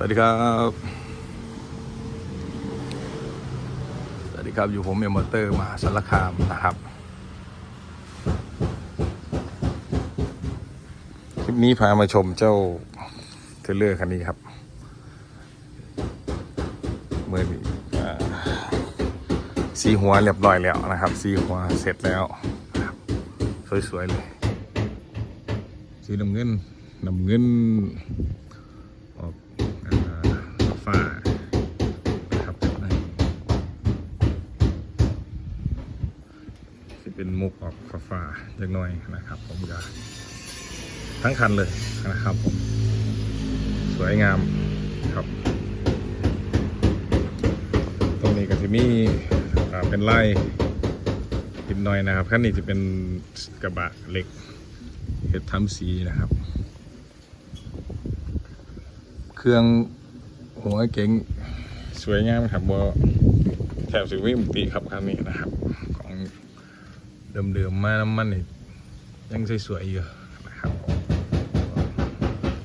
วัสดีครับ สวัสดีครับ อยู่ผมเอมอเตอร์มาสารคามนะครับ คลิปนี้พามาชมเจ้าเทเลอร์คันนี้ครับ เมื่อสีหัวเรียบร้อยแล้วนะครับ สีหัวเสร็จแล้ว สวยๆเลย สีน้ำเงิน น้ำเงินาฟ้านะครับที่เป็นมุกออกฟ้าฟ้าๆเล็กน้อยนะครับ ผมจะทั้งคันเลยนะครับผมสวยงามครับ ตรงนี้ก็จะมีเป็นไล่นิดหน่อยนะครับคันนี้จะเป็นกระบะเหล็กเห็ดทำสีนะครับ เครื่อง หัวเก๋งสวยงามครับบอแถบสิวิมติครับคันนี้นะครับของเดิมๆมาน้ำมันนี่ยังสวยๆอยู่นะครับ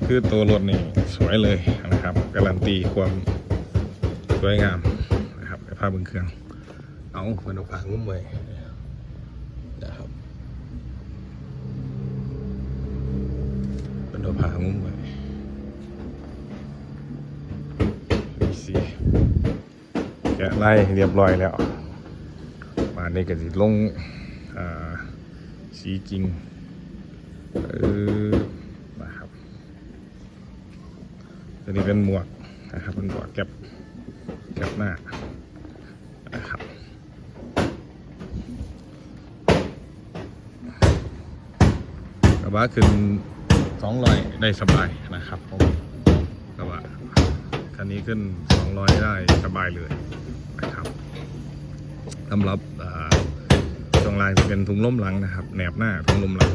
คือตัวรถนี่สวยเลยนะครับการันตีความสวยงามนะครับในภาพบนเครื่อง เอามันเอาผางุ้มไว้นะครับมันเอาผางุ้มไว้ สีแกะไล่เรียบร้อยแล้วมาในกระสิลงสีจริงนะครับตัวนี้เป็นหมวกนะครับเป็นหมวกแก็บแก็บหน้านะครับกระบะขึ้นสองร้อยได้สบายนะครับผม คันนี้ขึ้น 200 ได้สบายเลยนะครับสำหรับอ่าช่วงลางจะเป็นถุงล้มหลังนะครับแหนบหน้าถุงล้มหลัง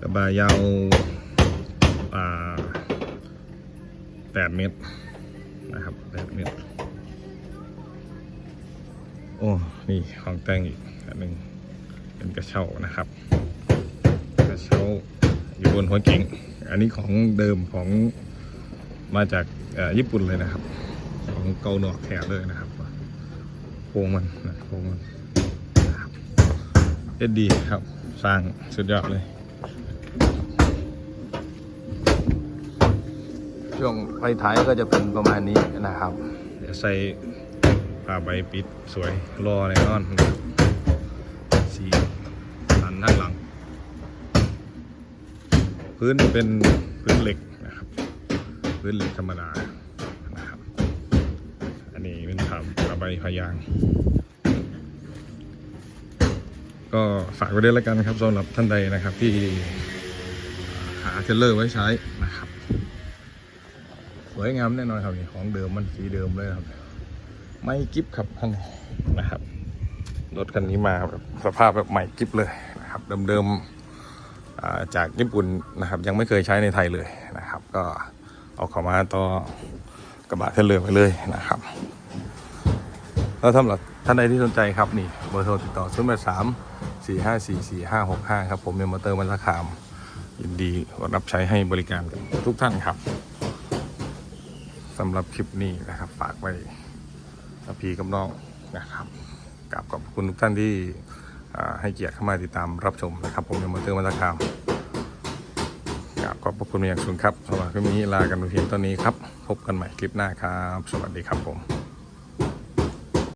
กระบะยาวอ่า8เมตรนะครับ8เมตร โอ้นี่ของแต่งอีกอันหนึ่งเป็นกระเช้านะครับ กระเช้าอยู่บนหัวเก๋งอันนี้ของเดิมของ มาจากญี่ปุ่นเลยนะครับ ของเกาหนอกแถบเลยนะครับโครงมันนะโครงมันเอ็ดดีครับ สร้างสุดยอดเลย ช่วงไฟท้ายก็จะเป็นประมาณนี้นะครับ เดี๋ยวใส่ผ้าใบปิดสวยรอแน่นอนนะครับสีสันข้างหลัง พื้นเป็นพื้นเหล็ก พื้นเหล็กธรรมดานะครับ อันนี้เป็นทำระบายพยาง ก็ฝากไว้ด้วยแล้วกันครับสำหรับท่านใดนะครับที่หาเทรลเลอร์ไว้ใช้นะครับ สวยงามแน่นอนครับนี่ของเดิมมันสีเดิมเลยครับ ไม่กิฟครับท่านนะครับรถคันนี้มาแบบสภาพแบบใหม่กิฟเลยนะครับ เดิมๆจากญี่ปุ่นนะครับ ยังไม่เคยใช้ในไทยเลยนะครับ ก็ เอาเข้ามาต่อกระบะเทรลเลอร์ไปเลยนะครับ แล้วสำหรับท่านใดที่สนใจครับนี่เบอร์โทรติดต่อ0 8 3 4 5 4 4 5 6 5ครับ ผมเป็นมอเตอร์มันสคามยินดีรับใช้ให้บริการกับทุกท่านครับสำหรับคลิปนี้นะครับ ฝากไว้กับพี่กับน้องนะครับกราบขอบคุณทุกท่านที่ให้เกียรติเข้ามาติดตามรับชมนะครับ ผมเป็นมอเตอร์มันสคาม ขอบพระคุณอย่างสูงครับสำหรับคลิปนี้ลากันเพียงเท่านี้ครับ พบกันใหม่คลิปหน้าครับ สวัสดีครับผม